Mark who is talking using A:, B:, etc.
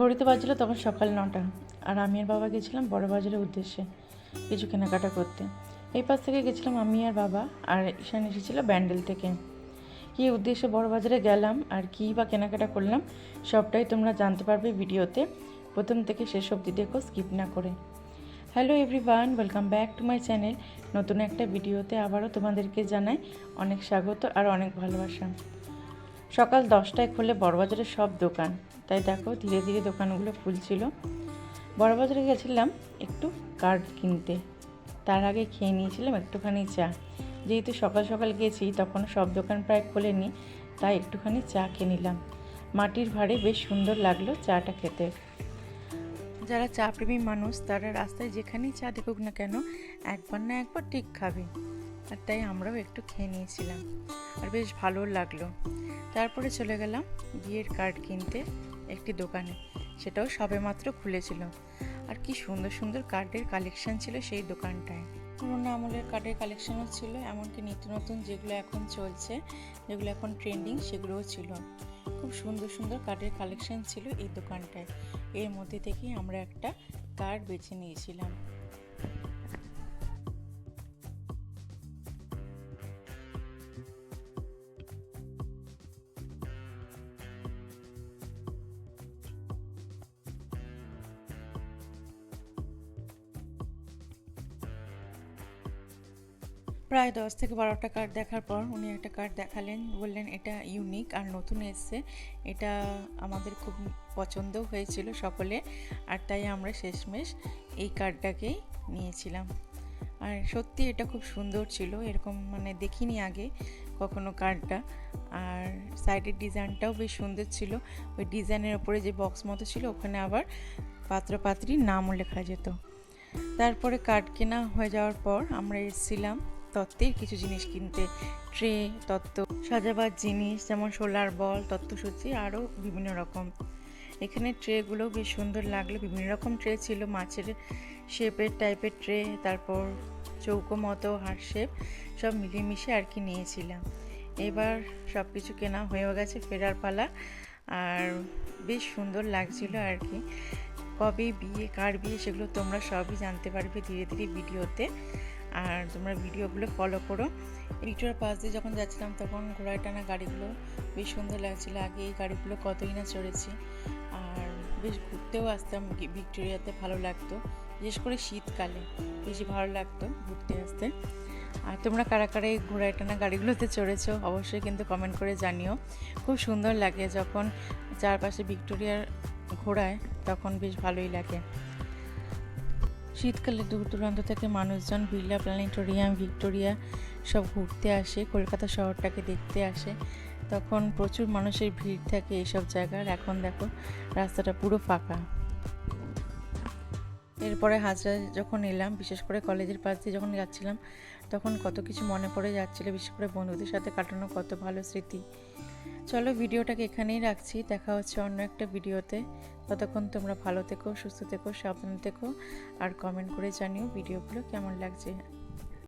A: ঘড়িতে বাজছিল তখন সকাল নটা। আর আমি আর বাবা গেছিলাম বড় বাজারের উদ্দেশ্যে কিছু কেনাকাটা করতে। এই পাশ থেকে গেছিলাম আমি আর বাবা আর ঈশান এসেছিল ব্যান্ডেল থেকে। কী উদ্দেশ্যে বড় বাজারে গেলাম আর কী বা কেনাকাটা করলাম সবটাই তোমরা জানতে পারবে ভিডিওতে। প্রথম থেকে শেষ অবধি দেখো স্কিপ না করে। Hello everyone welcome back to my channel নতুন একটা ভিডিওতে আবারও তোমাদেরকে জানাই অনেক স্বাগত আর অনেক ভালোবাসা। সকাল দশটায় খুলে বড়বাজারের সব দোকান। তাই দেখো, ধীরে ধীরে দোকানগুলো খুলছিল। বড়বাজারে গেছিলাম একটু কার্ড কিনতে। তার আগে খেয়ে নিয়েছিলাম একটুখানি চা। যেহেতু সকাল সকাল গেছি, তখন সব দোকান প্রায় খোলেনি, তাই একটুখানি চা খেয়ে নিলাম। মাটির ভাড়ে বেশ সুন্দর লাগল চাটা খেতে। যারা চা প্রেমী মানুষ, তারা রাস্তায় যেখানেই চা দেখুক না কেন, একবার না একবার ঠিক খাবে। আর তাই আমরাও একটু খেয়ে নিয়েছিলাম। আর বেশ ভালো লাগল। তারপরে চলে গেলাম বিয়ের কার্ড কিনতে একটি দোকানে। সেটাও সবেমাত্র খুলেছিল। আর কি সুন্দর সুন্দর কার্ডের কালেকশন ছিল সেই দোকানটায়। পুরোনো আমলের কার্ডের কালেকশনও ছিল, এমনকি নিত্য নতুন যেগুলো এখন চলছে, যেগুলো এখন ট্রেন্ডিং সেগুলোও ছিল। খুব সুন্দর সুন্দর কার্ডের কালেকশন ছিল এই দোকানটায়। এর মধ্যে থেকেই আমরা একটা কার্ড বেছে নিয়েছিলাম। প্রায় দশ থেকে বারোটা কার্ড দেখার পর উনি একটা কার্ড দেখালেন, বললেন, এটা ইউনিক আর নতুন এসছে। এটা আমাদের খুব পছন্দ হয়েছিল সকলে, আর তাই আমরা শেষমেশ এই কার্ডটাকেই নিয়েছিলাম। আর সত্যি এটা খুব সুন্দর ছিল, এরকম মানে দেখিনি আগে কখনো কার্ডটা আর সাইডের ডিজাইনটাও বেশ সুন্দর ছিল। ওই ডিজাইনের ওপরে যে বক্স মতো ছিল, ওখানে আবার পাত্রপাত্রীর নামও লেখা যেত। তারপরে কার্ড কেনা হয়ে যাওয়ার পর আমরা এসেছিলাম তত্ত্বের কিছু জিনিস কিনতে। ট্রে, তত্ত্ব, সাজাবার জিনিস, যেমন সোলার বল, তত্ত্বসূচি, আরও বিভিন্ন রকম। এখানে ট্রেগুলো বেশ সুন্দর লাগল। বিভিন্ন রকম ট্রে ছিল। মাছের শেপের টাইপের ট্রে, তারপর চৌকো মতো হার্ট শেপ, সব মিলিয়ে আর কি নিয়েছিলাম। এবার সব কিছু কেনা হয়েও গেছে ফেরার পালা। আর বেশ সুন্দর লাগছিল আর কি। কবে বিয়ে, কার বিয়ে, সেগুলো তোমরা সবই জানতে পারবে ধীরে ধীরে ভিডিওতে। আর তোমরা ভিডিওগুলো ফলো করো। ভিক্টোরিয়ার পাশ দিয়ে যখন যাচ্ছিলাম তখন ঘোড়ায় টানা গাড়িগুলো বেশ সুন্দর লাগছিল। আগে এই গাড়িগুলো কতই না চড়েছি। আর বেশ ঘুরতেও আসতাম ভিক্টোরিয়াতে ভালো লাগতো। বিশেষ করে শীতকালে বেশি ভালো লাগতো ঘুরতে আসতে। আর তোমরা কারা কারা এই ঘোড়ায় টানা গাড়িগুলোতে চড়েছো অবশ্যই কিন্তু কমেন্ট করে জানিও। খুব সুন্দর লাগে যখন চারপাশে ভিক্টোরিয়ার ঘোড়ায় তখন বেশ ভালোই লাগে। শীতকালে দূর দূরান্ত থেকে মানুষজন বিড়লা, প্ল্যানেটোরিয়াম, ভিক্টোরিয়া সব ঘুরতে আসে, কলকাতা শহরটাকে দেখতে আসে। তখন প্রচুর মানুষের ভিড় থাকে এইসব জায়গার। এখন দেখো, রাস্তাটা পুরো ফাঁকা। এরপরে হাজরা যখন এলাম, বিশেষ করে কলেজের পাশ দিয়ে যখন যাচ্ছিলাম, তখন কত কিছু মনে পড়ে যাচ্ছিল, বিশেষ করে বন্ধুদের সাথে কাটানো কত ভালো স্মৃতি। চলো ভিডিওটাকে এখানেই রাখছি। দেখা হচ্ছে অন্য একটা ভিডিওতে। ততক্ষণ তোমরা ভালো থেকো, সুস্থ থেকো, সাবধান থেকো, আর কমেন্ট করে জানিও ভিডিওগুলো কেমন লাগছে।